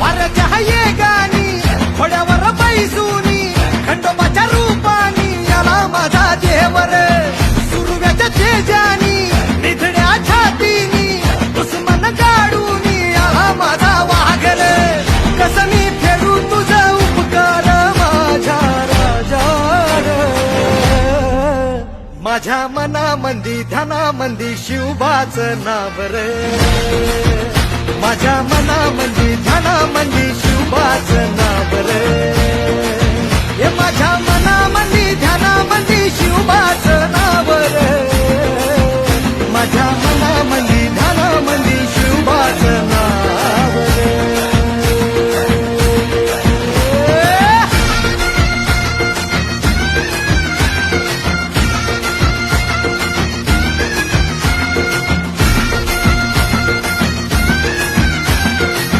वाऱ्याच्या ये गाणी थोड्यावर बैसुनी खंडोबाच्या रूपानी याला माझा देवर सुरव्याच्या तेजानी निधड्या छातीनी दुश्मन काढूनी याला माझा वाघर. कसं मी फेडू तुझा उपकार माझ्या राजा माझ्या मनामंदी ध्यानामंदी शिवबाच नाव माझ्या मनामंदी ध्यानामंदी शिवबाच नाव